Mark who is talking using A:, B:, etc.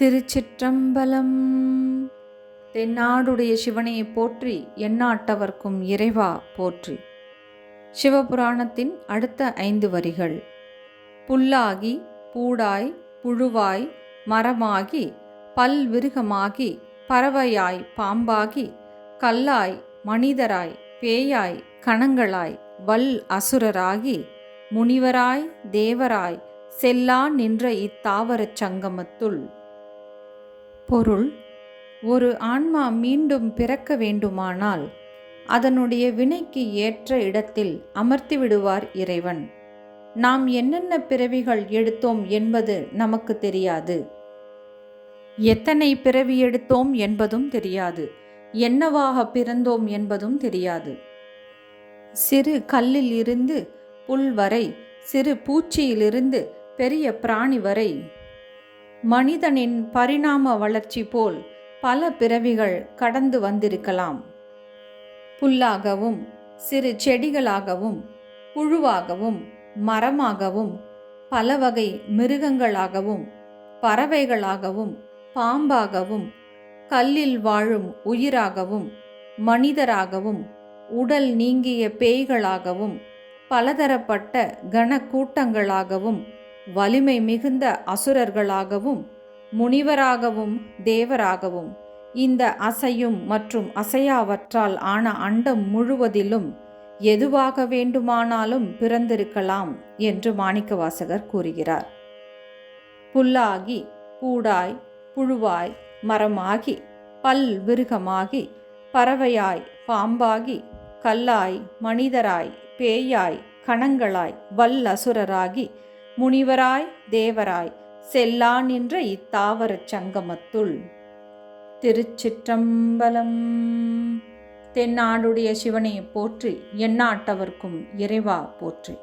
A: திருச்சிற்றம்பலம். தென்னாடுடைய சிவனையை போற்றி எந்நாட்டவர்க்கும் இறைவா போற்றி. சிவபுராணத்தின் அடுத்த ஐந்து வரிகள். புல்லாகி பூடாய் புழுவாய் மரமாகி பல்விருகமாகி பறவையாய் பாம்பாகி கல்லாய் மனிதராய் பேயாய் கணங்களாய் வல் அசுரராகி முனிவராய் தேவராய் செல்லா நின்ற இத்தாவரச் சங்கமத்துள். பொருள் ஒரு ஆன்மா மீண்டும் பிறக்க வேண்டுமானால் அதனுடைய வினைக்கு ஏற்ற இடத்தில் அமர்த்திவிடுவார் இறைவன். நாம் என்னென்ன பிறவிகள் எடுத்தோம் என்பது நமக்கு தெரியாது. எத்தனை பிறவி எடுத்தோம் என்பதும் தெரியாது. என்னவாக பிறந்தோம் என்பதும் தெரியாது. சிறு கல்லில் இருந்து புல் வரை சிறு பூச்சியிலிருந்து பெரிய பிராணி வரை மனிதனின் பரிணாம வளர்ச்சி போல் பல பிறவிகள் கடந்து வந்திருக்கலாம். புல்லாகவும் சிறு செடிகளாகவும் புழுவாகவும் மரமாகவும் பல வகை மிருகங்களாகவும் பறவைகளாகவும் பாம்பாகவும் கல்லில் வாழும் உயிராகவும் மனிதராகவும் உடல் நீங்கிய பேய்களாகவும் பலதரப்பட்ட கனக்கூட்டங்களாகவும் வலிமை மிகுந்த அசுரர்களாகவும் முனிவராகவும் தேவராகவும் இந்த அசையும் மற்றும் அசையாவற்றால் ஆன அண்டம் முழுவதிலும் எதுவாக வேண்டுமானாலும் பிறந்திருக்கலாம் என்று மாணிக்கவாசகர் கூறுகிறார். புல்லாகி பூடாய் புழுவாய் மரமாகி பல் விருகமாகி பறவையாய் பாம்பாகி கல்லாய் மனிதராய் பேயாய் கணங்களாய் வல்லசுரராகி முனிவராய் தேவராய் செல்லா நின்ற இத்தாவரச் சங்கமத்துள். திருச்சிற்றம்பலம். தென்னாடுடைய சிவனை போற்றி எண்ணாட்டவர்க்கும் இறைவா போற்றி.